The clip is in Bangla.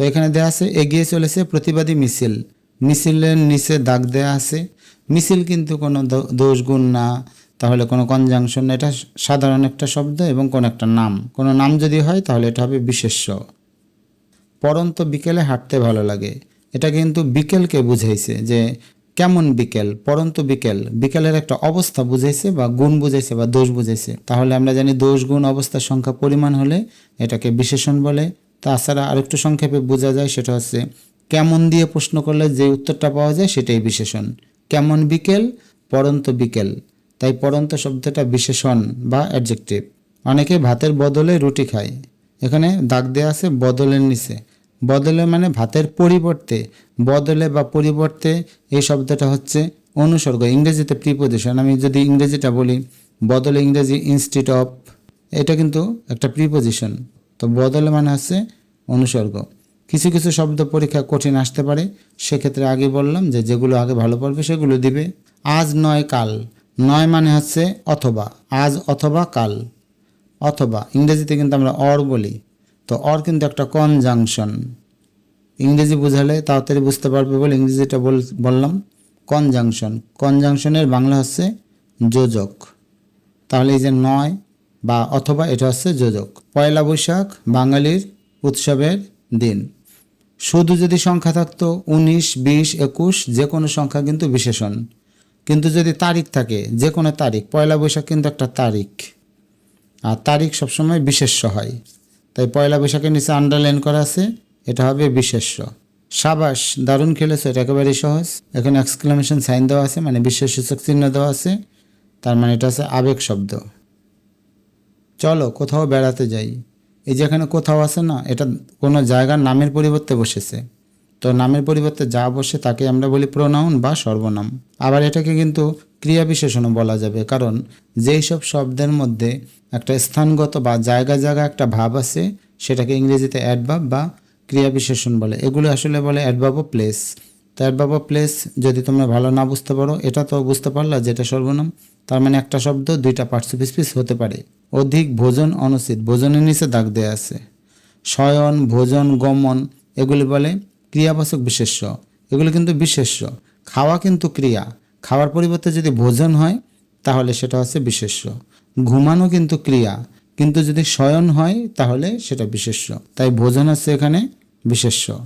তো এখানে দেওয়া আছে, এগিয়ে চলেছে প্রতিবাদী মিছিল। মিছিলের নিচে দাগ দেওয়া আছে। মিছিল কিন্তু কোনো দো- দোষ গুণ না, তাহলে কোনো কনজাংশন এটা সাধারণ একটা শব্দ এবং কোনো একটা নাম। কোনো নাম যদি হয়, তাহলে এটা হবে বিশেষ্য। পরন্ত বিকেলে হাঁটতে ভালো লাগে। এটা কিন্তু বিকেলকে বুঝাইছে যে কেমন বিকেল? পরন্ত বিকেল। বিকেলের একটা অবস্থা বুঝাইছে বা গুণ বুঝাইছে বা দোষ বুঝাইছে। তাহলে আমরা জানি দোষ গুণ অবস্থার সংখ্যা পরিমাণ হলে এটাকে বিশেষণ বলে। তাছাড়া আরেকটু সংক্ষেপে বোঝা যায় সেটা হচ্ছে, কেমন দিয়ে প্রশ্ন করলে যে উত্তরটা পাওয়া যায় সেটাই বিশেষণ। কেমন বিকেল পরন্ত বিকেল। তাই পরন্ত শব্দটা বিশেষণ বা অ্যাডজেক্টিভ অনেকে ভাতের বদলে রুটি খায়। এখানে দাগ দেওয়া আছে বদলের নিচে। বদলে মানে ভাতের পরিবর্তে। বদলে বা পরিবর্তে এই শব্দটা হচ্ছে অনুসর্গ, ইংরেজিতে প্রিপোজিশন আমি যদি ইংরেজিটা বলি, বদলে ইংরেজি ইনস্টিট অফ এটা কিন্তু একটা প্রিপোজিশন তো বদলে মানে হচ্ছে অনুসর্গ। কিছু কিছু শব্দ পরীক্ষা কঠিন আসতে পারে, সেক্ষেত্রে আগে বললাম যে যেগুলো আগে ভালো পড়বে সেগুলো দিবে। আজ নয় কাল, নয় মানে হচ্ছে অথবা, আজ অথবা কাল। অথবা, ইংরেজিতে কিন্তু আমরা অর বলি, তো অর কিন্তু একটা কনজাংশন ইংরেজি বুঝালে তাড়াতাড়ি বুঝতে পারবে বলে ইংরেজিটা বল- বললাম কনজাংশন কনজাংশনের বাংলা হচ্ছে যোজক। তাহলে এই যে নয় বা অথবা এটা হচ্ছে যোজক। পয়লা বৈশাখ, বাঙালির উৎসবের দিন। শুধু যদি সংখ্যা থাকতো উনিশ, বিশ, একুশ, যে কোনো সংখ্যা কিন্তু বিশেষণ। কিন্তু যদি তারিখ থাকে, যে কোনো তারিখ, পয়লা বৈশাখ কিন্তু একটা তারিখ। আর তারিখ সবসময় বিশেষ্য হয়। তাই পয়লা বৈশাখের নিচে আন্ডারলাইন করা আছে, এটা হবে বিশেষ্য। সাবাস, দারুণ খেলেছো, এটা একেবারেই সহজ। এখানে এক্সক্লামেশন সাইন দেওয়া আছে মানে বিশেষসূচক চিহ্ন দেওয়া আছে। তার মানে এটা আছে আবেগ শব্দ। চলো কোথাও বেড়াতে যাই। এই যে এখানে কোথাও আছে না, এটা কোনো জায়গার নামের পরিবর্তে বসেছে। তো নামের পরিবর্তে যা বসে তাকে আমরা বলি প্রোনাউন বা সর্বনাম। আবার এটাকে কিন্তু ক্রিয়া বিশেষণও বলা যাবে, কারণ যেই সব শব্দের মধ্যে একটা স্থানগত বা জায়গা জায়গা একটা ভাব আছে, সেটাকে ইংরেজিতে অ্যাডভাব বা ক্রিয়া বিশেষণ বলে। এগুলো আসলে বলে অ্যাডভাব ও প্লেস। তো অ্যাডভাব ও প্লেস যদি তোমরা ভালো না বুঝতে পারো, এটা তো বুঝতে পারলা যেটা সর্বনাম। তার মানে একটা শব্দ, দুইটা পার্টসিপিস হতে পারে। অধিক ভোজন অনুচিত। ভোজনের নিচে দাগ দেয়া আছে। শয়ন, ভোজন, গমন, এগুলি বলে ক্রিয়াবাচক বিশেষ্য। এগুলি কিন্তু বিশেষ্য। খাওয়া কিন্তু ক্রিয়া। খাওয়ার পরিবর্তে যদি ভোজন হয়, তাহলে সেটা হচ্ছে বিশেষ্য। ঘুমানো কিন্তু ক্রিয়া। কিন্তু যদি শয়ন হয়, তাহলে সেটা বিশেষ্য। তাই ভোজন হচ্ছে এখানে বিশেষ্য।